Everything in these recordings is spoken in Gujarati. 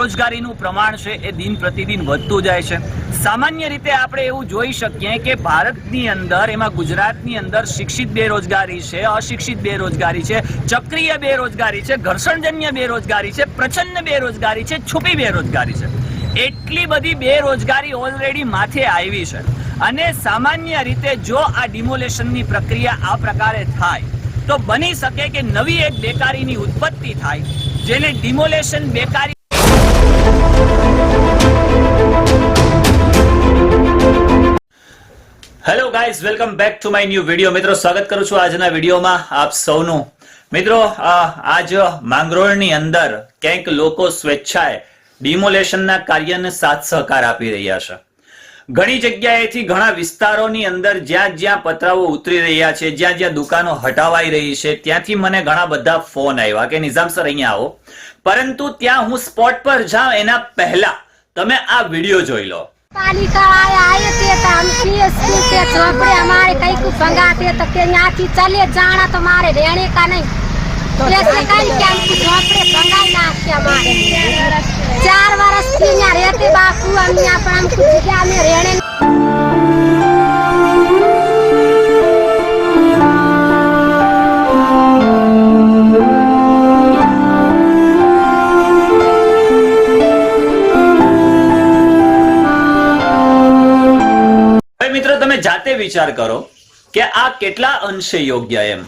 રોજગારીનું પ્રમાણ છે એ દિન પ્રતિદિન વધતું જાય છે. સામાન્ય રીતે આપણે એવું જોઈ શકીએ કે ભારતની અંદર, એમાં ગુજરાતની અંદર શિક્ષિત બેરોજગારી છે, અશિક્ષિત બેરોજગારી છે, ચક્રીય બેરોજગારી છે, ઘર્ષણજન્ય બેરોજગારી છે, પ્રચંડ બેરોજગારી છે, છુપી બેરોજગારી છે. એટલી બધી બેરોજગારી ઓલરેડી માથે આવી છે. અને સામાન્ય રીતે જો આ ડિમોલેશનની પ્રક્રિયા આ પ્રકારે થાય, તો બની શકે કે નવી એક બેકારીની ઉત્પત્તિ થાય, જેને ડિમોલેશન બેકારી hello guys welcome back to my new video મિત્રો, સ્વાગત કરું છું આજના વિડીયોમાં આપ સૌનું. મિત્રો આજ માંગરોળની અંદર ક્યાંક લોકો સ્વેચ્છાએ ડિમોલેશનના કાર્યને સાથ સહકાર આપી રહ્યા છે. ઘણી જગ્યાએથી ઘણા વિસ્તારોની અંદર જ્યાં જ્યાં પતરાઓ ઉતરી રહ્યા છે, જ્યાં જ્યાં દુકાનો હટાવાઈ રહી છે, ત્યાંથી મને ઘણા બધા ફોન આવ્યા કે, નિઝામ સર, અહીંયા આવો. પરંતુ ત્યાં હું સ્પોટ પર જાઉં એના પહેલા તમે આ વીડિયો જોઈ લો. પાલિકા આયા તે તો આમ પીએસસી કે ઝોપડે અમારે કંઈક ભંગાતે તો કે ત્યાંથી ચાલે જાણા તો મારે રહેણે કા નહીં. પીએસસી કઈ કે આમ ઝોપડે ભંગાઈ નાખે અમારે. ચાર વર્ષથી ત્યાં રહેતી બાપુ અમે પણ આમ જગ્યા જાતે વિચાર કરો કે આ કેટલા અંશે યોગ્ય એમ.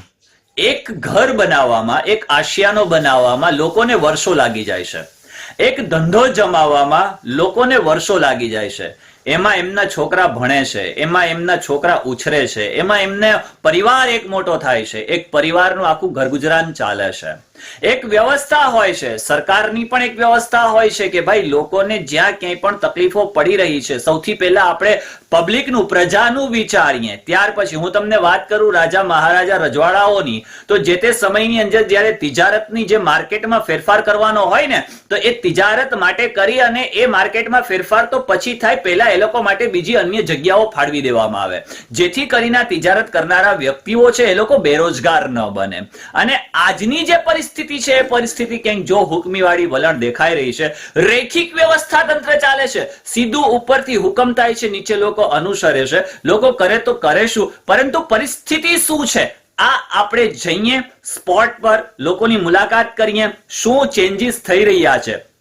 એક ઘર બનાવવામાં, એક આશિયાનો બનાવવામાં લોકોને વર્ષો લાગી જાય છે. એક ધંધો જમાવવામાં લોકોને વર્ષો લાગી જાય છે. એમાં એમના છોકરા ભણે છે, એમાં એમના છોકરા ઉછરે છે, એમાં એમને પરિવાર એક મોટો થાય છે. એક પરિવારનું આખું ઘર ગુજરાન ચાલે છે. એક વ્યવસ્થા હોય છે. સરકારની પણ એક વ્યવસ્થા હોય છે કે ભાઈ લોકોને જ્યાં ક્યાંય પણ તકલીફો પડી રહી છે. સૌથી પહેલા આપણે પબ્લિકનું, પ્રજાનું વિચારીએ. ત્યાર પછી હું તમને વાત કરું રાજા મહારાજા રજવાડાઓની. તો જે તે સમયની અંદર જ્યારે તિજારતની જે માર્કેટમાં ફેરફાર કરવાનો હોય ને, તો એ તિજારત માટે કરી અને એ માર્કેટમાં ફેરફાર તો પછી થાય, પહેલા એ લોકો માટે બીજી અન્ય જગ્યાઓ ફાળવી દેવામાં આવે. જેથી કરીને તિજારત કરનારા વ્યક્તિઓ છે એ લોકો બેરોજગાર ન બને. અને આજની જે પરિસ્થિતિ છે, પરિસ્થિતિ ક્યાંક જો હુકમીવાળી વલણ દેખાઈ રહી છે, રેખિક વ્યવસ્થા તંત્ર ચાલે છે, સીધું ઉપરથી હુકમ થાય છે, નીચે લોકો અનુસરે છે, લોકો કરે તો કરે શું, પરંતુ પરિસ્થિતિ શું છે? આ આપણે જઈએ, સ્પોટ પર લોકોની મુલાકાત કરીએ, શું ચેન્જીસ થઈ રહ્યા છે?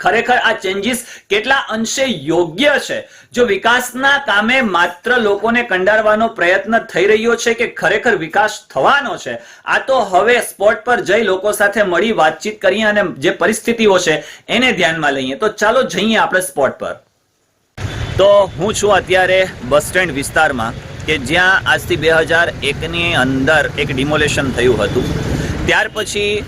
ખરેખર આ ચેન્જીસ કેટલા અંશે યોગ્ય છે? જો વિકાસના કામે માત્ર લોકોને કંડારવાનો પ્રયત્ન થઈ રહ્યો છે કે ખરેખર વિકાસ થવાનો છે, આ તો હવે સ્પોટ પર જઈ લોકો સાથે મળી વાતચીત કરીએ અને જે પરિસ્થિતિઓ છે એને ધ્યાનમાં લઈએ. તો ચાલો જઈએ આપણે સ્પોટ પર. તો હું છું અત્યારે બસ સ્ટેન્ડ વિસ્તારમાં કે જ્યાં આજથી બે હજાર એકની અંદર એક ડિમોલેશન થયું હતું. ત્યાર પછી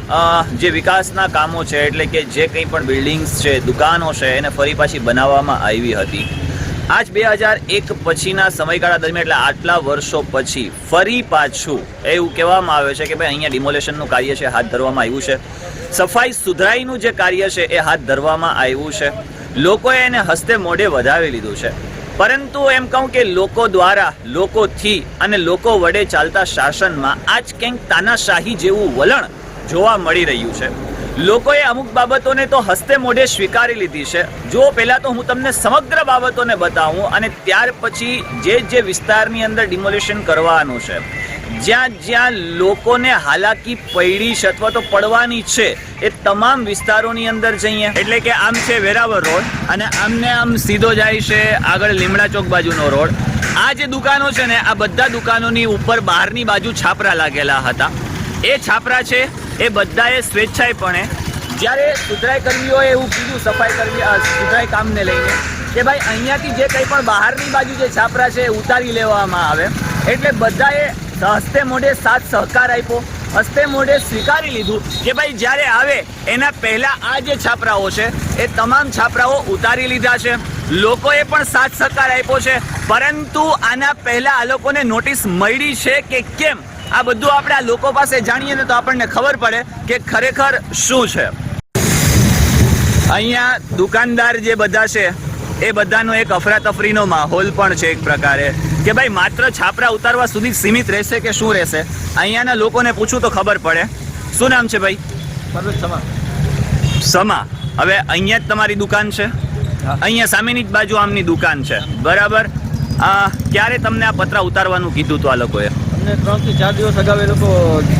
જે વિકાસના કામો છે, એટલે કે જે કંઈ પણ બિલ્ડિંગ્સ છે, દુકાનો છે, એને ફરી પાછી બનાવવામાં આવી હતી. આજ બે હજાર એક પછીના સમયગાળા દરમિયાન, એટલે આટલા વર્ષો પછી, ફરી પાછું એવું કહેવામાં આવે છે કે ભાઈ, અહીંયા ડિમોલેશનનું કાર્ય છે, હાથ ધરવામાં આવ્યું છે. સફાઈ સુધરાઈનું જે કાર્ય છે, એ હાથ ધરવામાં આવ્યું છે. લોકોએ એને હસ્તે મોઢે વધાવી લીધું છે. પરંતુ એમ કહું કે લોકો દ્વારા, લોકોથી અને લોકો વડે ચાલતા શાસનમાં આજ ક્યાંક તાનાશાહી જેવું વલણ જોવા મળી રહ્યું છે. લોકોએ અમુક બાબતોને તો હસ્તે મોઢે સ્વીકારી લીધી છે. જો પહેલાં તો હું તમને સમગ્ર બાબતોને બતાવું અને ત્યાર પછી જે જે વિસ્તારની અંદર ડિમોલેશન કરવાનું છે. જ્યાં જ્યાં લોકોને હાલાકી પડી છે અથવા તો પડવાની છે, એ તમામ વિસ્તારોની અંદર જઈએ એટલે કે આમ છે વેરાવળ રોડ અને આમને આમ સીધો જાય છે આગળ લીમડા ચોક બાજુનો રોડ. આ જે દુકાનો છે ને, આ બધા દુકાનોની ઉપર બહારની બાજુ છાપરા લાગેલા હતા. એ છાપરા છે, એ બધાએ સ્વેચ્છાયપણે જ્યારે સુધરાઈ કર્મીઓએ એવું કીધું સફાઈ કરવી સુધરાઈ કામને લઈને, કે ભાઈ અહીંયાથી જે કંઈ પણ બહારની બાજુ જે છાપરા છે એ ઉતારી લેવામાં આવે. એટલે બધાએ હસ્તે મોઢે સાથ સહકાર આપ્યો, હસ્તે મોઢે સ્વીકારી લીધું કે ભાઈ જ્યારે આવે, એના પહેલા આ જે છાપરાઓ છે, એ તમામ છાપરાઓ ઉતારી લીધા છે. લોકોએ પણ સાથ સહકાર આપ્યો છે. પરંતુ આના પહેલા આ લોકોને નોટિસ મળી છે કે કેમ? આ બધું આપણે આ લોકો પાસે જાણીએ ને તો આપણને ખબર પડે કે ખરેખર શું છે. અહીંયા દુકાનદાર જે બધા છે એ બધાનો એક અફરાતફરીનો માહોલ પણ છે એક પ્રકારે. કે ભાઈ માત્ર છાપરા ઉતારવા સુધી સીમિત રહેશે કે શું રહેશે? અહીંયાના લોકોને પૂછું તો ખબર પડે. શું નામ છે ભાઈ? સમા. હવે અહીંયા જ તમારી દુકાન છે? અહીંયા સામેની જ બાજુ આમની દુકાન છે. બરાબર? આ ક્યારે તમને આ પતરા ઉતારવાનું કીધું હતું આ લોકોએ? ત્રણથી ચાર દિવસ અગાઉ એ લોકો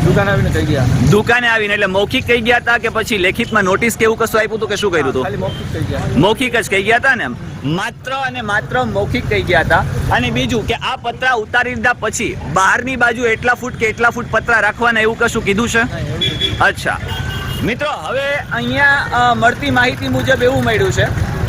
દુકાન આવીને કહી ગયા. દુકાને આવીને એટલે મૌખિક કહી ગયા હતા કે પછી લેખિતમાં નોટિસ કે એવું કશું આપ્યું હતું કે શું કર્યું હતું? મૌખિક કહી ગયા. મૌખિક જ કહી ગયા હતા ને માત્ર અને માત્ર મૌખિક કહી ગયા હતા. અને બીજું કે આ પતરા ઉતારી દીધા પછી બહારની બાજુ એટલા ફૂટ કે એટલા ફૂટ પતરા રાખવાના એવું કશું કીધું છે? ના. અચ્છા. મિત્રો હવે અહીંયા મળતી માહિતી મુજબ એવું મળ્યું છે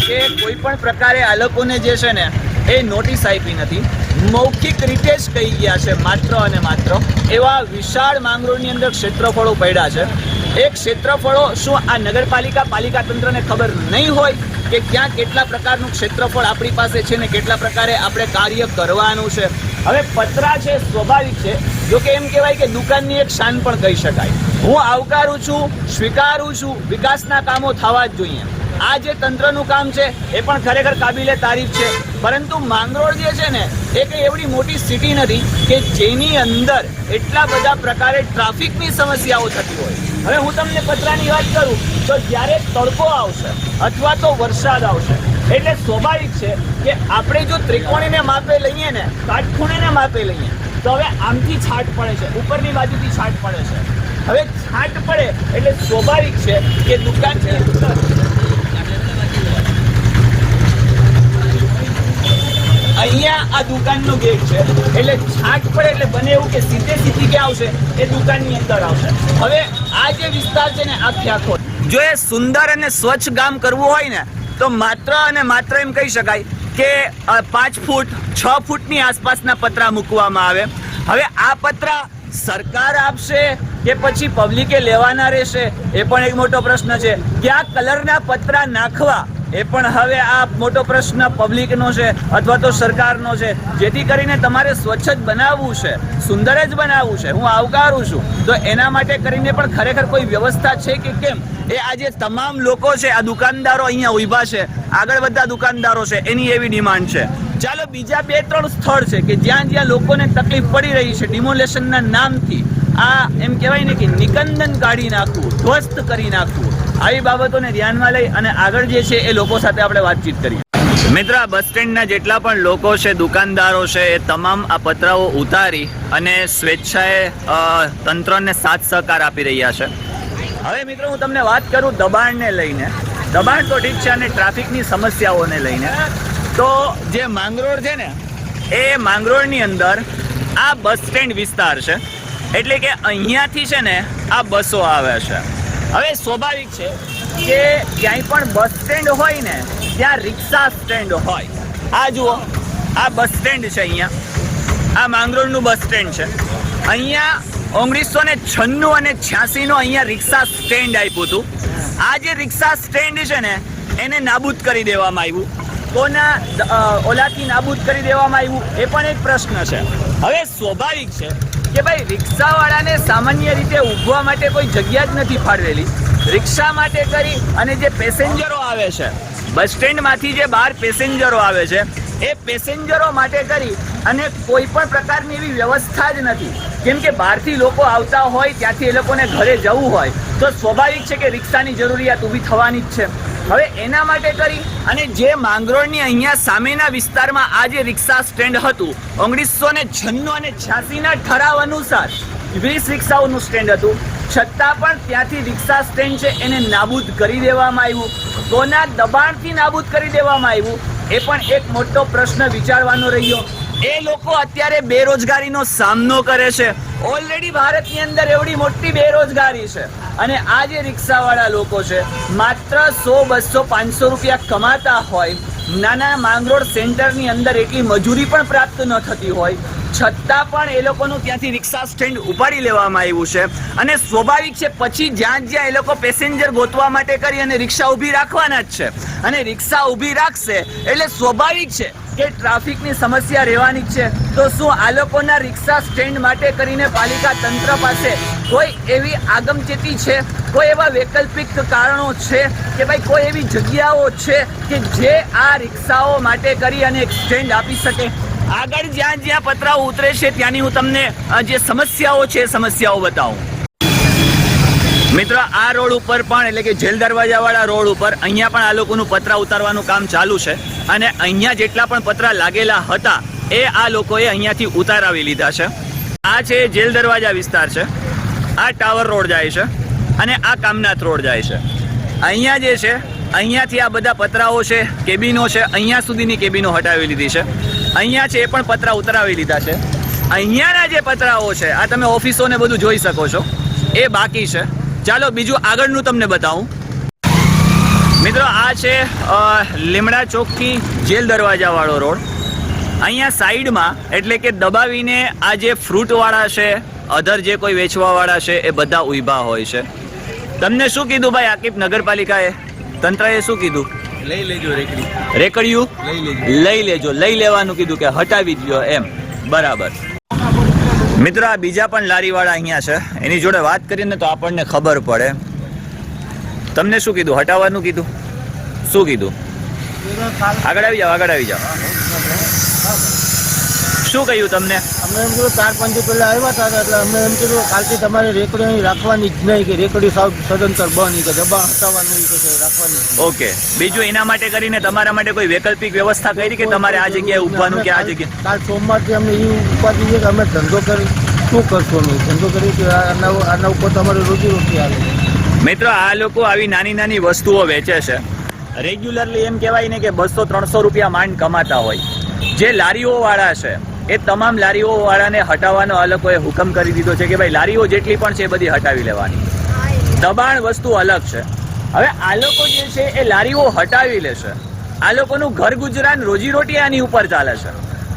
કે કોઈ પણ પ્રકારે આ લોકોને જે છે ને એ નોટિસ આપી નથી. મૌખિક રીતે જ કહી ગયા છે, માત્ર અને માત્ર. એવા વિશાળ માંગરોળની અંદર ક્ષેત્રફળો પડ્યા છે. એ ક્ષેત્રફળો શું આ નગરપાલિકા, પાલિકા તંત્રને ખબર નહીં હોય કે ક્યાં કેટલા પ્રકારનું ક્ષેત્રફળ આપણી પાસે છે ને કેટલા પ્રકારે આપણે કાર્ય કરવાનું છે? હવે પતરા છે, સ્વાભાવિક છે. જો કે એમ કહેવાય કે દુકાનની એક શાન પણ કહી શકાય. હું આવકારું છું, સ્વીકારું છું, વિકાસના કામો થવા જ જોઈએ. આ જે તંત્રનું કામ છે, એ પણ ખરેખર કાબિલે તારીફ છે. પરંતુ માંગરોળ જે છે ને, એ કઈ એવડી મોટી સિટી નથી કે જેની અંદર એટલા બધા પ્રકારે ટ્રાફિકની સમસ્યાઓ થતી હોય. હવે હું તમને પતરાની વાત કરું, તો જ્યારે તડકો આવશે અથવા તો વરસાદ આવશે, એટલે સ્વાભાવિક છે કે આપણે જો ત્રિકોણીને માપે લઈએ ને, કાટખૂણેને માપે લઈએ, તો હવે આમથી છાટ પડે છે, ઉપરની બાજુથી છાટ પડે છે. હવે છાટ પડે એટલે સ્વાભાવિક છે કે દુકાનની અંદર અહીંયા આ દુકાનનો ગેટ છે. એટલે છાટ પડે એટલે બને એવું કે સીધે સીધી ક્યાં આવશે? એ દુકાનની અંદર આવશે. હવે આ જે વિસ્તાર છે ને આખે આખો જો એ સુંદર અને સ્વચ્છ ગામ કરવું હોય ને, તો માત્ર અને માત્ર એમ કહી શકાય કે પાંચ ફૂટ, છ ફૂટની આસપાસના પતરા મૂકવામાં આવે. હવે આ પતરા સરકાર આપશે કે પછી પબ્લિકે લેવાના રહેશે? એ પણ એક મોટો પ્રશ્ન છે. કે આ કલરના પતરા નાખવા એ પણ હવે આ મોટો પ્રશ્ન પબ્લિકનો છે અથવા તો સરકારનો છે. જેથી કરીને તમારે સ્વચ્છ જ બનાવવું છે, સુંદર જ બનાવવું છે. હું આવકારું છું. તો એના માટે કરીને પણ ખરેખર કોઈ વ્યવસ્થા છે કે કેમ? એ આજે તમામ લોકો છે, આ દુકાનદારો અહીંયા ઊભા છે, આગળ બધા દુકાનદારો છે, એની એવી ડિમાન્ડ છે. ચાલો બીજા બે ત્રણ સ્થળ છે કે જ્યાં જ્યાં લોકોને તકલીફ પડી રહી છે ડિમોલેશનના નામથી. આ એમ કહેવાય ને કે નિકંદન કાઢી નાખવું, ધ્વસ્ત કરી નાખવું. આવી બાબતોને ધ્યાનમાં લઈ અને આગળ જે છે એ લોકો સાથે આપણે વાતચીત કરીએ મિત્ર બસ સ્ટેન્ડના જેટલા પણ લોકો છે, દુકાનદારો છે, એ તમામ આ પતરાઓ ઉતારી અને સ્વેચ્છાએ તંત્રને સાથ સહકાર આપી રહ્યા છે. હવે મિત્રો, હું તમને વાત કરું દબાણને લઈને. દબાણ તો ઠીક છે અને ટ્રાફિકની સમસ્યાઓને લઈને. તો જે માંગરોળ છે ને, એ માંગરોળની અંદર આ બસ સ્ટેન્ડ વિસ્તાર છે. એટલે કે અહીંયાથી છે ને આ બસો આવે છે. હવે સ્વાભાવિક છે કે ક્યાંય પણ બસ સ્ટેન્ડ હોય ને, ત્યાં રિક્ષા સ્ટેન્ડ હોય. આ જુઓ, આ બસ સ્ટેન્ડ છે અહીંયા. આ માંગરોળનું બસ સ્ટેન્ડ છે. અહીંયા ઓગણીસો ને છન્નું અને છ્યાસીનું અહીંયા રિક્ષા સ્ટેન્ડ આપ્યું હતું. આ જે રિક્ષા સ્ટેન્ડ છે ને, એને નાબૂદ કરી દેવામાં આવ્યું. કોના ઓલાથી નાબૂદ કરી દેવામાં આવ્યું, એ પણ એક પ્રશ્ન છે. હવે સ્વાભાવિક છે કે ભાઈ રિક્ષાવાળાને સામાન્ય રીતે ઊભવા માટે કોઈ જગ્યા જ નથી ફાળવેલી. રિક્ષા માટે કરી અને જે પેસેન્જરો આવે છે, બસ સ્ટેન્ડમાંથી જે બહાર પેસેન્જરો આવે છે, એ પેસેન્જરો માટે કરી અને કોઈ પણ પ્રકારની એવી વ્યવસ્થા જ નથી. કેમ કે બહારથી લોકો આવતા હોય, ત્યાંથી એ લોકોને ઘરે જવું હોય, તો સ્વાભાવિક છે કે રિક્ષાની જરૂરિયાત ઊભી થવાની જ છે. હવે એના માટે કરી અને જે માંગરોળની અહીંયા સામેના વિસ્તારમાં આ જે રિક્ષા સ્ટેન્ડ હતું, ઓગણીસો ને છન્નું અને છ્યાસીના ઠરાવ અનુસાર વીસ રિક્ષાઓનું સ્ટેન્ડ હતું. છતાં પણ ત્યાંથી રિક્ષા સ્ટેન્ડ છે એને નાબૂદ કરી દેવામાં આવ્યું. કોના દબાણથી નાબૂદ કરી દેવામાં આવ્યું, એ પણ એક મોટો પ્રશ્ન વિચારવાનો રહ્યો. એ લોકો અત્યારે બેરોજગારીનો સામનો કરે છે. ઓલરેડી ભારતની અંદર એવડી મોટી બેરોજગારી છે. અને આ જે રિક્ષાવાળા લોકો છે, માત્ર સો, બસો, પાંચસો રૂપિયા કમાતા હોય, નાના માંગરોળ સેન્ટરની અંદર એટલી મજૂરી પણ પ્રાપ્ત ન થતી હોય છતાં પણ એ લોકોનું ત્યાંથી રિક્ષા સ્ટેન્ડ ઉપાડી લેવામાં આવ્યું છે. અને સ્વાભાવિક છે, પછી જ્યાં જ્યાં એ લોકો પેસેન્જર ગોતવા માટે કરી અને રિક્ષા ઊભી રાખવાના જ છે. અને રિક્ષા ઊભી રાખશે એટલે સ્વાભાવિક છે કે ટ્રાફિકની સમસ્યા રહેવાની છે. તો શું આ લોકોના રિક્ષા સ્ટેન્ડ માટે કરીને પાલિકા તંત્ર પાસે કોઈ એવી આગમચેતી છે? કોઈ એવા વૈકલ્પિક કારણો છે કે ભાઈ કોઈ એવી જગ્યાઓ છે કે જે આ રિક્ષાઓ માટે કરી અને સ્ટેન્ડ આપી શકે? આગળ જ્યાં જ્યાં પતરાઓ ઉતરે છે, ત્યાંની હું તમને જે સમસ્યાઓ છે સમસ્યાઓ બતાવું. મિત્રો, આ રોડ ઉપર પણ, એટલે કે જેલ દરવાજા વાળા રોડ ઉપર, અહીંયા પણ આ લોકોનું પતરા ઉતારવાનું કામ ચાલુ છે. અને અહીંયા જેટલા પણ પતરા લાગેલા હતા, એ આ લોકોએ અહીંયાથી ઉતારાવી લીધા છે. આ છે જેલ દરવાજા વિસ્તાર છે. આ ટાવર રોડ જાય છે અને આ કામનાથ રોડ જાય છે. અહીંયા જે છે, અહીંયાથી આ બધા પતરાઓ છે, કેબિનો છે, અહીંયા સુધીની કેબિનો હટાવી લીધી છે. અહીંયા છે એ પણ પતરા ઉતરાવી લીધા છે. અહીંયાના જે પતરાઓ છે, આ તમે ઓફિસોને બધું જોઈ શકો છો. એ બાકી છે. ચાલો બીજું આગળનું તમને બતાવું. મિત્રો, આ છે લીમડા ચોકથી જેલ દરવાજાવાળો રોડ. અહીંયા સાઈડમાં એટલે કે દબાવીને આ જે ફ્રૂટવાળા છે, અધર જે કોઈ વેચવાવાળા છે, એ બધા ઊભા હોય છે. તમને શું કીધું ભાઈ આકીફ નગરપાલિકાએ? તંત્રએ શું કીધું? લઈ લેજો રેકડી. રેકડિયું લઈ લેજો. લઈ લેવાનું કીધું કે હટાવી દો એમ. બરાબર. મિત્રો આ બીજા પણ લારીવાળા અહીંયા છે. એની જોડે વાત કરીને તો આપણને ખબર પડે. તમને શું કીધું? હટાવવાનું કીધું? શું કીધું? આગળ આવી જાઓ આગળ આવી જાઓ. શું કહ્યું તમને? અમે એમ કીધું ચાર પાંચ દી પહેલા આવ્યા હતા એટલે અમે એમ કીધું કાલથી તમારે રેકડી અહીં રાખવાની જ નહીં કે રેકડી સાવ સદંતર બંધ કે દબાણ હટાવવાનું કે રાખવાની. ઓકે. બીજું એના માટે કરીને તમારા માટે કોઈ વૈકલ્પિક વ્યવસ્થા કરી કે તમારે આ જગ્યાએ ઉભવાનું કે આ જગ્યાએ? કાલ સોમવારથી અમને એ ઉપાધિ છે કે અમે ધંધો કરી શું કરશો? નહીં ધંધો કરી કે આના આના ઉપર તમારી રોજી રોટી આવે મિત્રો આ લોકો આવી નાની નાની વસ્તુઓ વેચે છે. રેગ્યુલરલી એમ કહેવાય ને કે બસો ત્રણસો રૂપિયા માંડ કમાતા હોય. જે લારીઓ વાળા છે એ તમામ લારીઓ વાળાને હટાવવાનો આ હુકમ કરી દીધો છે કે ભાઈ, લારીઓ જેટલી પણ છે એ બધી હટાવી લેવાની. દબાણ વસ્તુ અલગ છે. હવે આ લોકો જે છે એ લારીઓ હટાવી લેશે આ લોકોનું ઘર ગુજરાન રોજીરોટી આની ઉપર ચાલે છે.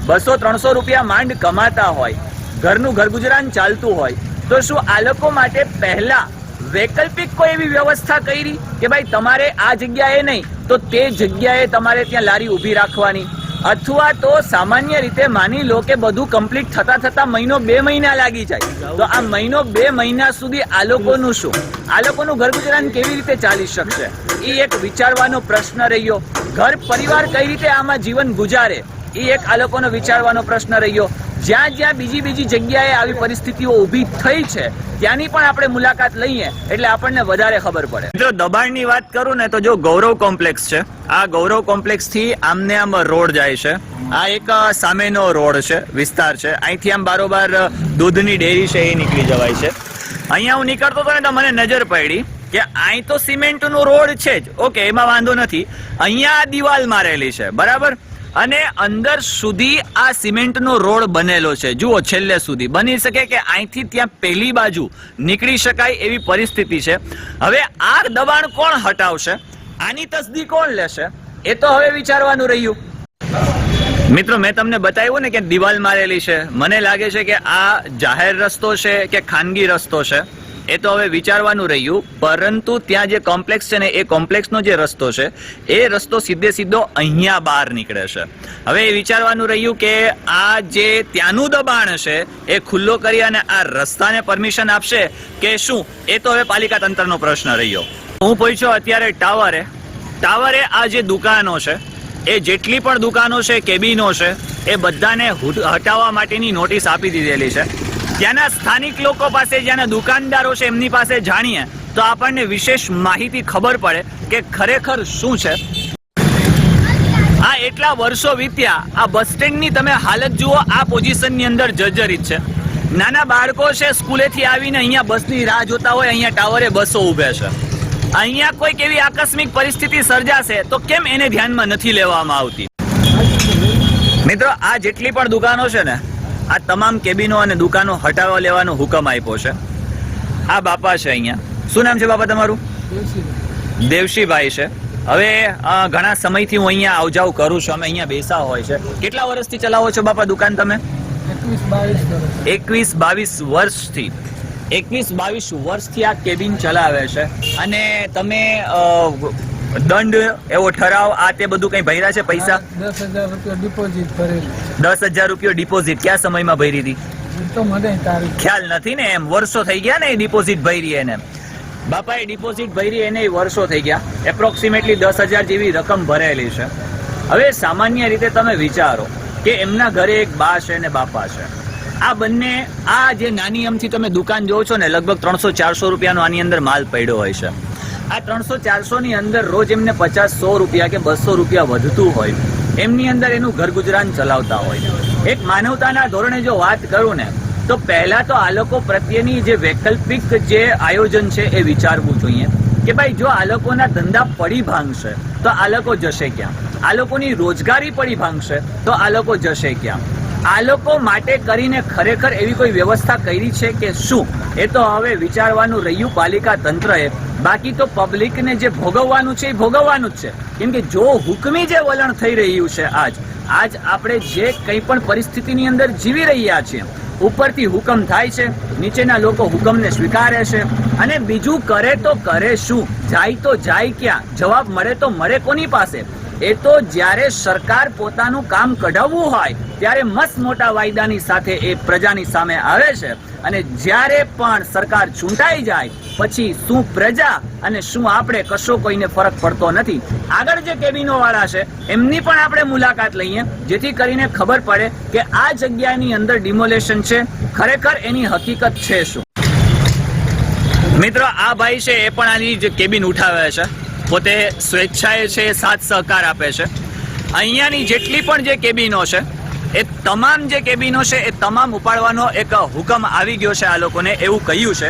બસો ત્રણસો રૂપિયા માંડ કમાતા હોય, ઘરનું ઘર ગુજરાન ચાલતું હોય, તો શું આ લોકો માટે પહેલા વૈકલ્પિક કોઈ એવી વ્યવસ્થા કરી કે ભાઈ, તમારે આ જગ્યાએ નહીં, તો તે જગ્યાએ તમારે ત્યાં લારી ઊભી રાખવાની? અથવા તો સામાન્ય રીતે માની લો કે બધું કમ્પ્લીટ થતા થતા મહિનો બે મહિના લાગી જાય. તો આ મહિનો બે મહિના સુધી આ લોકોનું શું? આ લોકોનું ઘર ગુજરાન કેવી રીતે ચાલી શકશે? એ એક વિચારવાનો પ્રશ્ન રહ્યો. ઘર પરિવાર કઈ રીતે આમાં જીવન ગુજારે? એ એક આ લોકોનો વિચારવાનો પ્રશ્ન રહ્યો. જ્યાં જ્યાં બીજી બીજી જગ્યાએ આવી પરિસ્થિતિઓ ઊભી થઈ છે, ત્યાંની પણ આપણે મુલાકાત લઈએ એટલે આપણને વધારે ખબર પડે. મિત્રો, દબાણની વાત કરું ને તો જો ગૌરવ કોમ્પ્લેક્સ છે, આ ગૌરવ કોમ્પ્લેક્સથી આમને આમ રોડ જાય છે. આ એક સામેનો રોડ છે, વિસ્તાર છે. અહીંથી આમ બારોબાર દૂધની ડેરી છે એ નીકળી જવાય છે. અહીંયા હું નીકળતો હતો ને તો મને નજર પડી કે અહીં તો સિમેન્ટનો રોડ છે જ. ઓકે, એમાં વાંધો નથી. અહીંયા દિવાલ મારેલી છે, બરાબર? અને અંદર સુધી આ સિમેન્ટનો રોડ બનેલો છે. જુઓ, છેલ્લે સુધી. બની શકે કે અહીંથી ત્યાં પહેલી બાજુ નીકળી શકાય એવી પરિસ્થિતિ છે. હવે આ દબાણ કોણ હટાવશે? આની તસદી કોણ લેશે? એ તો હવે વિચારવાનું રહ્યું. મિત્રો, મેં તમને બતાવ્યું ને કે દિવાલ મારેલી છે. મને લાગે છે કે આ જાહેર રસ્તો છે કે ખાનગી રસ્તો છે? એ તો હવે વિચારવાનું રહ્યું, પરંતુ ત્યાં જે કોમ્પ્લેક્સ છે ને, એ કોમ્પ્લેક્સનો જે રસ્તો છે, એ રસ્તો સીધે સીધો અહીંયા બહાર નીકળે છે. હવે એ વિચારવાનું રહ્યું કે આ જે ત્યાંનું દબાણ છે, એ ખુલ્લો કરી અને આ રસ્તાને પરમિશન આપશે કે શું? એ તો હવે પાલિકા તંત્રનો પ્રશ્ન રહ્યો. હું પહોંચ્યો અત્યારે ટાવરે ટાવરે આ જે દુકાનો છે, એ જેટલી પણ દુકાનો છે, કેબિનો છે, એ બધાને હટાવવા માટેની નોટિસ આપી દીધેલી છે. ત્યાંના સ્થાનિક લોકો પાસે જ્યાંના દુકાનદારો છે, એમની પાસે જાણીએ તો આપણને વિશેષ માહિતી ખબર પડે કે ખરેખર શું છે. આ એટલા વર્ષો વીત્યા, આ બસ સ્ટેન્ડની તમે હાલત જુઓ, આ પોઝિશનની અંદર જર્જરિત છે. નાના બાળકો છે, સ્કૂલેથી આવીને અહીંયા બસની રાહ જોતા હોય, અહીંયા ટાવરે બસો ઊભે છે. અહીંયા કોઈક એવી આકસ્મિક પરિસ્થિતિ સર્જાશે તો કેમ એને ધ્યાનમાં નથી લેવામાં આવતી? મિત્રો, આ જેટલી પણ દુકાનો છે ને આ તમામ કેબિનો અને દુકાનો હટાવવા લેવાનો હુકમ આપ્યો છે. આ બાપા છે અહીંયા. શું નામ છે બાપા તમારું? દેવશીભાઈ છે. હવે ઘણા સમયથી હું અહીંયા આવજાવ કરું છું. અમે અહીંયા બેસા હોય છે. કેટલા વર્ષથી ચલાવો છો બાપા દુકાન તમે? એકવીસ, બાવીસ વર્ષથી. એકવીસ, બાવીસ વર્ષથી આ કેબિન ચલાવે છે. અને તમે દંડ એવો ઠરાવ આ તે બધું કઈ ભર્યા છે પૈસા? દસ હજાર રૂપિયા ડિપોઝિટ ભરેલી. દસ હજાર રૂપિયો ડિપોઝિટ કયા સમયમાં ભરી હતી? એ તો મને ખ્યાલ નથી ને એમ વર્ષો થઈ ગયા ને એ ડિપોઝિટ ભરી એને. બાપાએ ડિપોઝિટ ભરી એને વર્ષો થઈ ગયા. એપ્રોક્સિમેટલી દસ હજાર જેવી રકમ ભરેલી છે. હવે સામાન્ય રીતે તમે વિચારો કે એમના ઘરે એક બા છે ને બાપા છે. આ બંને આ જે નાની અમથી તમે દુકાન જોવો છો ને લગભગ ત્રણસો ચારસો રૂપિયાનો આની અંદર માલ પડ્યો હોય છે. આ ત્રણસો ચારસો ની અંદર રોજ એમને પચાસ સો રૂપિયા કે બસો રૂપિયા વધતું હોય. એમની અંદર એનું ઘર ગુજરાન ચલાવતા હોય. એક માનવતાના ધોરણે જો વાત કરું ને, તો પહેલા તો આ લોકો પ્રત્યેની જે વૈકલ્પિક જે આયોજન છે એ વિચારવું જોઈએ. કે ભાઈ જો આ લોકોના ધંધા પડી ભાંગશે, તો આ લોકો જશે ક્યાં? આ લોકોની રોજગારી પડી ભાંગશે, તો આ લોકો જશે ક્યાં? આ લોકો માટે કરીને ખરેખર એવી કોઈ વ્યવસ્થા કરી છે કે શું? એ તો હવે વિચારવાનું રહ્યું પાલિકા તંત્રએ. બાકી તો પબ્લિકને જે ભોગવવાનું છે એ ભોગવવાનું જ છે. કેમ કે જો હુકમી જે વલણ થઈ રહ્યું છે આજ આજ આપણે જે કંઈ પણ પરિસ્થિતિની અંદર જીવી રહ્યા છીએ, ઉપરથી હુકમ થાય છે, નીચેના લોકો હુકમને સ્વીકારે છે, અને બીજું કરે તો કરે શું? જાય તો જાય ક્યાં? જવાબ મળે તો મળે કોની પાસે? એ તો જ્યારે સરકાર પોતાનું કામ કઢાવવું હોય, ત્યારે મસ્ત મોટા વાયદાની સાથે એ પ્રજાની સામે આવે છે. અને જ્યારે પણ સરકાર ચૂંટાઈ જાય, પછી શું પ્રજા અને શું આપણે કશો કોઈને ફરક પડતો નથી. આગળ જે કેબિનો વાળા છે, એમની પણ આપણે મુલાકાત લઈએ, જેથી કરીને ખબર પડે કે આ જગ્યાની અંદર ડિમોલેશન છે, ખરેખર એની હકીકત છે શું. મિત્રો, આ ભાઈ છે, એ પણ આની જે કેબિન ઉઠાવે છે. પોતે સ્વેચ્છાએ છે એ સાથ સહકાર આપે છે. અહીંયાની જેટલી પણ જે કેબિનો છે એ તમામ જે કેબિનો છે એ તમામ ઉપાડવાનો એક હુકમ આવી ગયો છે આ લોકોને એવું કહ્યું છે.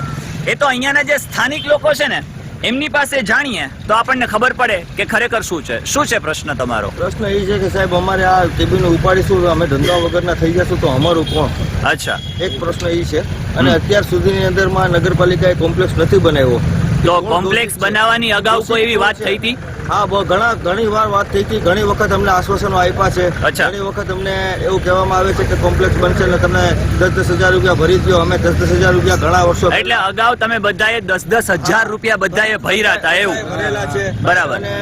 એ તો અહીંયાના જે સ્થાનિક લોકો છે ને એમની પાસે જાણીએ તો આપણને ખબર પડે કે ખરેખર શું છે. શું છે પ્રશ્ન તમારો? પ્રશ્ન એ છે કે સાહેબ અમારે આ કેબિનો ઉપાડીશું અમે ધંધા વગરના થઈ જશું તો અમારું કોણ? અચ્છા. એક પ્રશ્ન એ છે. અને અત્યાર સુધીની અંદરમાં નગરપાલિકાએ કોમ્પ્લેક્સ નથી બનાવ્યો. તો કોમ્પ્લેક્સ બનાવવાની અગાઉ કોઈ એવી વાત થઈ હતી? હા બહુ ઘણા ઘણી વાર વાત થઈ હતી. ઘણી વખત અમને આશ્વાસનો આપ્યા છે. ઘણી વખત અમને એવું કહેવામાં આવે છે કે કોમ્પ્લેક્સ બનશે ને તમે દસ દસ હજાર રૂપિયા ભરી દો અમે દસ દસ હજાર રૂપિયા ઘણા વર્ષો એટલે અગાઉ તમે બધાએ દસ દસ હજાર રૂપિયા બધાએ ભર્યા હતા એવું? ભરેલા છે. બરાબર. અને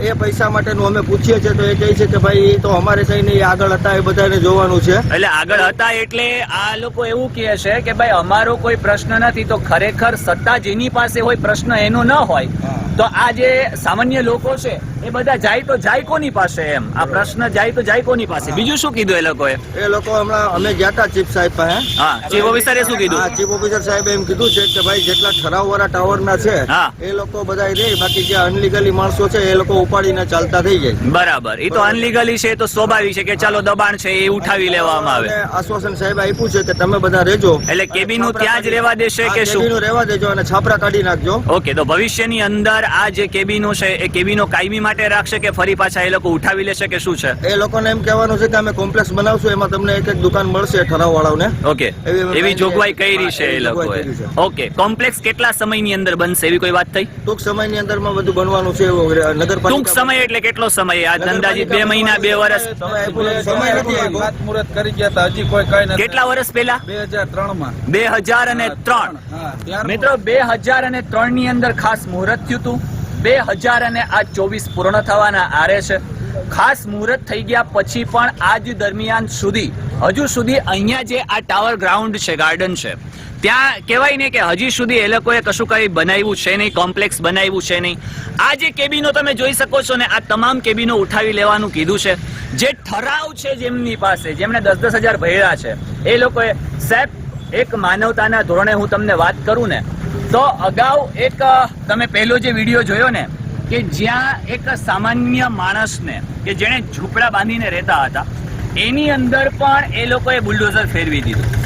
એ એ પૈસા માટેનું અમે પૂછીએ છીએ તો એ કહે છે કે ભાઈ તો અમારે કઈ નહીં આગળ હતા એ બધાને જોવાનું છે. એટલે આગળ હતા એટલે આ લોકો એવું કહે છે કે ભાઈ અમારો કોઈ પ્રશ્ન નથી તો ખરેખર સત્તા જેની પાસે હોય પ્રશ્ન એનો ન હોય. તો આ જે સામાન્ય લોકો છે એ બધા જાય તો જાય કોની પાસે એમ? આ પ્રશ્ન જાય તો જાય કોની પાસે? બીજું શું કીધું એ લોકોએ? એ લોકો હમણાં અમે ગયા હતા ચીફ સાહેબ પાસે. હા ચીફ ઓફિસરે શું હા કીધું ચીફ ઓફિસર સાહેબે એમ કીધું છે કે ભાઈ જેટલા ઠરાવ વાળા ટાવરના છે એ લોકો બધા રે બાકી જે અનલીગલી માણસો છે એ લોકો ઉપાડીને ચાલતા થઈ જાય. બરાબર. એ તો અનલીગલી છે એ તો સ્વાભાવિક છે કે ચાલો દબાણ છે એ ઉઠાવી લેવામાં આવે. આશ્વાસન સાહેબ આપ્યું છે કે તમે બધા રહેજો એટલે કેબિનું ત્યાં જ રહેવા દેશે કે શું? કેબિનો રહેવા દેજો અને છાપરા કાઢી નાખજો. ઓકે તો ભવિષ્યની અંદર આ જે કેબિનો છે એ કેબિનો કાયમી માટે રાખશે કે ફરી પાછા એ લોકો ઉઠાવી લેશે કે શું છે? એ લોકોને એમ કહેવાનું છે કે અમે કોમ્પ્લેક્સ બનાવશું એમાં તમને એક એક દુકાન મળશે ઠરાવ વાળાઓને ઓકે. એવી જોગવાઈ કરી છે એ લોકોએ. ઓકે. કોમ્પ્લેક્સ કેટલા સમયની અંદર બનશે? એવી કોઈ વાત થઈ? ટૂંક સમયની અંદરમાં બધું બનવાનું છે નગરપાલિકા ટૂંક સમય એટલે કેટલો સમય? આ અંદાજિત બે મહિના બે વર્ષ સમય નથી, વાત નથી કરી ગયા હતા. હજી કોઈ કઈ નથી. કેટલા વર્ષ પહેલા? બે હજાર ત્રણમાં બે હજાર અને ત્રણ. હા ત્યારનું. મિત્રો બે હજાર અને ત્રણની અંદર ખાસ મુહૂર્ત થયું હતું. બે હજાર અને આ ચોવીસ પૂર્ણ થવાના આરે છે. ખાસ મુહૂર્ત થઈ ગયા પછી પણ આજ દરમિયાન સુધી, હજુ સુધી અહીંયા જે આ ટાવર ગ્રાઉન્ડ છે, ગાર્ડન છે, ત્યાં કહેવાય ને કે હજી સુધી એ લોકોએ કશું કંઈ બનાવ્યું છે નહીં, કોમ્પ્લેક્સ બનાવ્યું છે નહીં. આ જે કેબિનો તમે જોઈ શકો છો ને, આ તમામ કેબિનો ઉઠાવી લેવાનું કીધું છે. જે ઠરાવ છે જેમની પાસે, જેમણે દસ દસ હજાર ભર્યા છે, એ લોકોએ સાહેબ, એક માનવતાના ધોરણે હું તમને વાત કરું ને તો અગાઉ એક તમે પહેલો જે વીડિયો જોયો ને, કે જ્યાં એક સામાન્ય માણસને, કે જેણે ઝૂંપડા બાંધીને રહેતા હતા, એની અંદર પણ એ લોકોએ બુલડોઝર ફેરવી દીધું.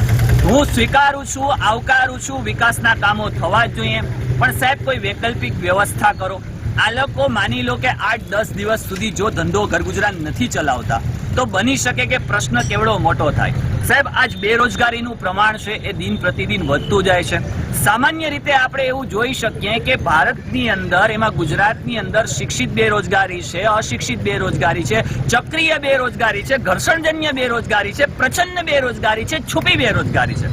હું સ્વીકારું છું, આવકારું છું વિકાસના કામો થવા જ જોઈએ, પણ સાહેબ કોઈ વૈકલ્પિક વ્યવસ્થા કરો. આ લોકો માની લો કે આઠ, દસ દિવસ સુધી જો ધંધો ઘર ગુજરાત નથી ચલાવતા, તો બની શકે કે પ્રશ્ન કેવડો મોટો થાય. સાહેબ, આજ બેરોજગારીનું પ્રમાણ છે એ દિન પ્રતિદિન વધતું જાય છે. સામાન્ય રીતે આપણે એવું જોઈ શકીએ કે ભારતની અંદર, એમાં ગુજરાતની અંદર શિક્ષિત બેરોજગારી છે, અશિક્ષિત બેરોજગારી છે, ચક્રીય બેરોજગારી છે, ઘર્ષણજન્ય બેરોજગારી છે, પ્રચંડ બેરોજગારી છે, છુપી બેરોજગારી છે.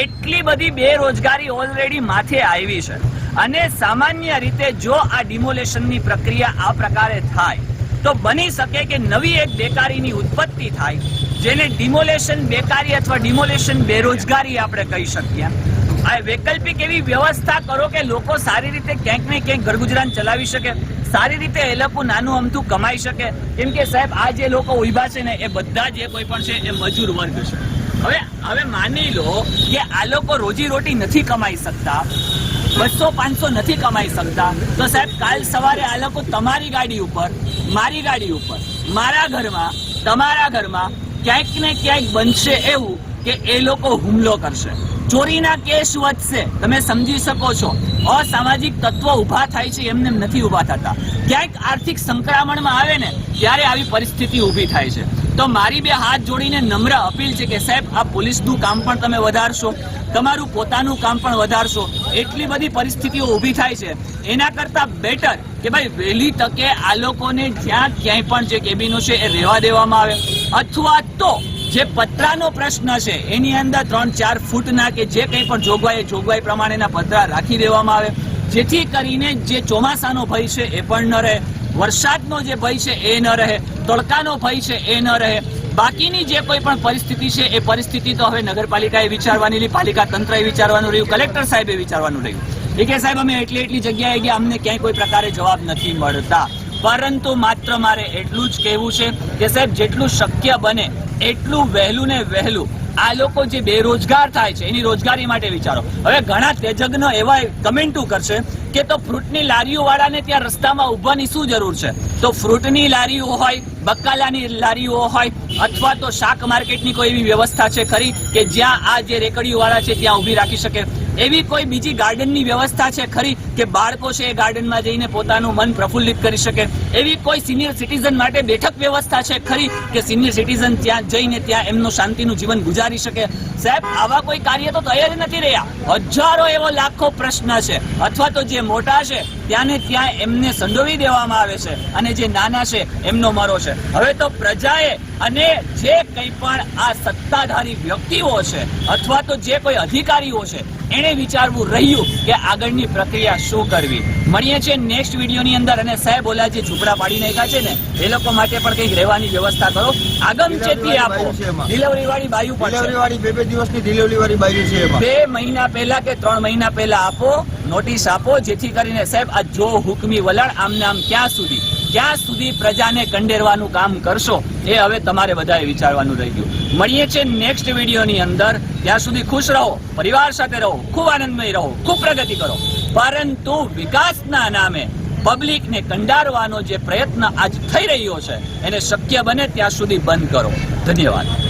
એટલી બધી બેરોજગારી ઓલરેડી માથે આવી છે. અને સામાન્ય રીતે જો આ ડિમોલેશનની પ્રક્રિયા આ પ્રકારે થાય, તો બની શકે કે નવી એક બેકારીની ઉત્પત્તિ થાય, જેને ડિમોલેશન બેકારી અથવા ડિમોલેશન બેરોજગારી આપણે કહી શકીએ. આ વૈકલ્પિક એવી વ્યવસ્થા કરો કે લોકો સારી રીતે ક્યાંક ને ક્યાંક ઘરગુજરાન ચલાવી શકે, સારી રીતે એ લોકો નાનું અમથું કમાઈ શકે. કેમ કે સાહેબ, આ જે લોકો ઊભા છે ને, એ બધા જે કોઈ પણ છે, એ મજૂર વર્ગ છે. હવે હવે માની લો કે આ લોકો રોજી રોટી નથી કમાઈ શકતા. બસો પાંચસો નથી કમાઈ શકતા. તો સાહેબ, કાલ સવારે આ લોકો તમારી ગાડી ઉપર, મારી ગાડી ઉપર, મારા ઘરમાં, તમારા ઘરમાં ક્યાંક ને ક્યાંક બનશે એવું કે એ લોકો હુમલો કરશે. ચોરીના કેસ વધશે. તમે સમજી શકો છો. અસામાજિક તત્વો ઊભા થાય છે એમને નથી ઊભા થતા. ક્યાંક આર્થિક સંક્રમણમાં આવે ને, ત્યારે આવી પરિસ્થિતિ ઊભી થાય છે. તો મારી બે હાથ જોડીને નમ્ર અપીલ છે કે સાહેબ, આ પોલીસનું કામ પણ તમે વધારશો. તમારું પોતાનું કામ પણ વધારશો. એટલી બધી પરિસ્થિતિઓ ઊભી થાય છે. એના કરતાં બેટર કે ભાઈ, વહેલી તકે આ લોકોને જ્યાં ક્યાંય પણ જે કેબિનો છે એ રહેવા દેવામાં આવે. અથવા તો જે પતરાનો પ્રશ્ન છે, એની અંદર ત્રણ ચાર ફૂટના કે જે કંઈ પણ જોગવાઈ જોગવાઈ પ્રમાણેના પતરા રાખી દેવામાં આવે. જેથી કરીને જે ચોમાસાનો ભય છે, એ પણ ન રહે. વરસાદનો જે ભય છે, એ ન રહે. તડકાનો ભય છે, એ ન રહે. બાકીની જે કોઈ પણ પરિસ્થિતિ છે, એ પરિસ્થિતિ તો હવે નગરપાલિકાએ વિચારવાની પાલિકા તંત્રએ વિચારવાનું રહ્યું, કલેક્ટર સાહેબે વિચારવાનું રહ્યું. એ કે સાહેબ, અમે એટલી એટલી જગ્યાએ ગયા, અમને ક્યાંય કોઈ પ્રકારે જવાબ નથી મળતા. પરંતુ માત્ર મારે એટલું જ કહેવું છે કે સાહેબ, જેટલું શક્ય બને એટલું વહેલું ને વહેલું આ લોકો જે બેરોજગાર થાય છે, એની રોજગારી માટે વિચારો. હવે ઘણા તેજજ્ઞ એવા કમેન્ટો કરશે કે તો ફ્રૂટની લારીઓ વાળાને ત્યાં રસ્તામાં ઊભવાની શું જરૂર છે? તો ફ્રૂટની લારીઓ હોય બકાલાની લારીઓ હોય અથવા તો શાક માર્કેટની કોઈ એવી વ્યવસ્થા છે ખરી કે જ્યાં આ જે રેકડીઓવાળા છે ત્યાં ઊભી રાખી શકે? એવી કોઈ બીજી ગાર્ડનની વ્યવસ્થા છે ખરી કે બાળકો છે એ ગાર્ડનમાં જઈને પોતાનું મન પ્રફુલ્લિત કરી શકે? એવી કોઈ સિનિયર સિટીઝન માટે બેઠક વ્યવસ્થા છે ખરી કે સિનિયર સિટીઝન ત્યાં જઈને ત્યાં એમનું શાંતિનું જીવન ગુજારી શકે? સાહેબ, આવા કોઈ કાર્ય તો તૈયાર નથી રહ્યા. હજારો એવો લાખો પ્રશ્ન છે. અથવા તો જે મોટા છે ત્યાં ને ત્યાં એમને સંડોવી દેવામાં આવે છે અને જે નાના છે, એમનો મરો છે. હવે તો પ્રજાએ અને જે કંઈ પણ આ સત્તાધારી વ્યક્તિઓ છે અથવા તો જે કોઈ અધિકારીઓ છે એણે વિચારવું રહ્યું કે આગળની પ્રક્રિયા શું કરવી. મળીએ છીએ નેક્સ્ટ વિડીયોની અંદર. અને સાહેબ ઓલા જે ઝૂંપડા પાડી નાખ્યા છે ને એ લોકો માટે પણ કંઈક રહેવાની વ્યવસ્થા કરો. આગમ ચેતી આપો. ડિલિવરી વાળી બાયુ પણ છે. ડિલિવરી વાળી બે બે દિવસની ડિલિવરી વાળી બાજુ છે બે મહિના પહેલા કે ત્રણ મહિના પહેલા આપો નોટિસ આપો જેથી કરીને સાહેબ આ જો હુકમી વલણ આમને આમ ક્યાં સુધી? ક્યાં સુધી પ્રજાને કંડેરવાનું કામ કરશો, એ હવે તમારે બધાએ વિચારવાનું રહી ગયું. મળીએ છીએ નેક્સ્ટ વિડીયોની અંદર. ત્યાં સુધી ખુશ રહો, પરિવાર સાથે રહો, ખૂબ આનંદમય રહો, ખૂબ પ્રગતિ કરો. પરંતુ વિકાસના નામે પબ્લિકને કંડારવાનો જે પ્રયત્ન આજ થઈ રહ્યો છે, એને શક્ય બને ત્યાં સુધી બંધ કરો. ધન્યવાદ.